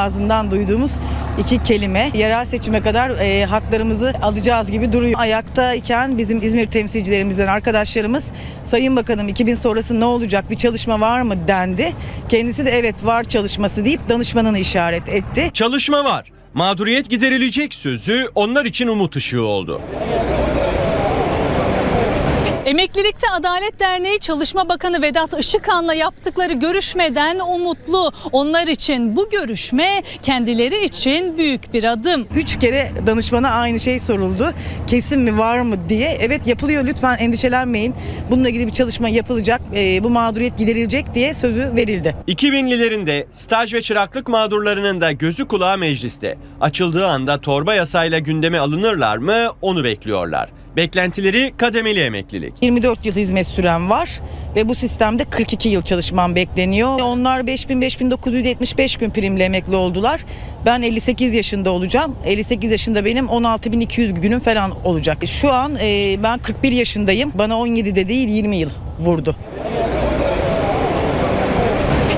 Ağzından duyduğumuz iki kelime yerel seçime kadar e, haklarımızı alacağız gibi duruyor. Ayaktayken bizim İzmir temsilcilerimizden arkadaşlarımız Sayın Bakanım 2000 sonrası ne olacak bir çalışma var mı dendi. Kendisi de evet var çalışması deyip danışmanını işaret etti. Çalışma var. Mağduriyet giderilecek sözü onlar için umut ışığı oldu. Emeklilikte Adalet Derneği Çalışma Bakanı Vedat Işıkhan'la yaptıkları görüşmeden umutlu. Onlar için bu görüşme kendileri için büyük bir adım. Üç kere danışmana aynı şey soruldu. Kesin mi var mı diye. Evet yapılıyor lütfen endişelenmeyin. Bununla ilgili bir çalışma yapılacak. e, bu mağduriyet giderilecek diye sözü verildi. 2000'lilerinde staj ve çıraklık mağdurlarının da gözü kulağı mecliste. Açıldığı anda torba yasayla gündeme alınırlar mı onu bekliyorlar. Beklentileri kademeli emeklilik. 24 yıl hizmet süren var ve bu sistemde 42 yıl çalışmam bekleniyor. Onlar 5000-5975 gün primle emekli oldular. Ben 58 yaşında olacağım. 58 yaşında benim 16200 günüm falan olacak. Şu an ben 41 yaşındayım. Bana 17 de değil 20 yıl vurdu.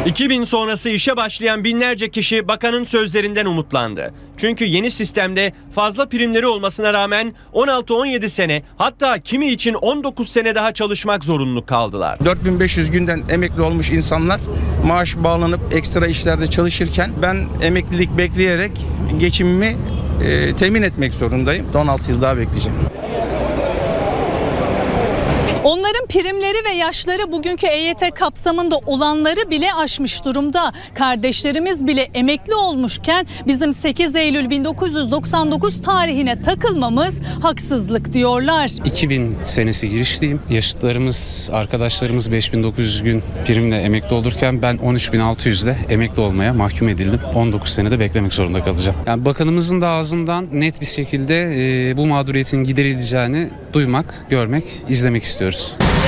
2000 sonrası işe başlayan binlerce kişi bakanın sözlerinden umutlandı. Çünkü yeni sistemde fazla primleri olmasına rağmen 16-17 sene hatta kimi için 19 sene daha çalışmak zorunlu kaldılar. 4500 günden emekli olmuş insanlar maaş bağlanıp ekstra işlerde çalışırken ben emeklilik bekleyerek geçimimi e, temin etmek zorundayım. 16 yıl daha bekleyeceğim. Onların primleri ve yaşları bugünkü EYT kapsamında olanları bile aşmış durumda. Kardeşlerimiz bile emekli olmuşken bizim 8 Eylül 1999 tarihine takılmamız haksızlık diyorlar. 2000 senesi girişliyim. Yaşıtlarımız, arkadaşlarımız 5900 gün primle emekli olurken ben 13600 ile emekli olmaya mahkum edildim. 19 senede beklemek zorunda kalacağım. Yani bakanımızın da ağzından net bir şekilde e, bu mağduriyetin giderileceğini duymak, görmek, izlemek Cheers.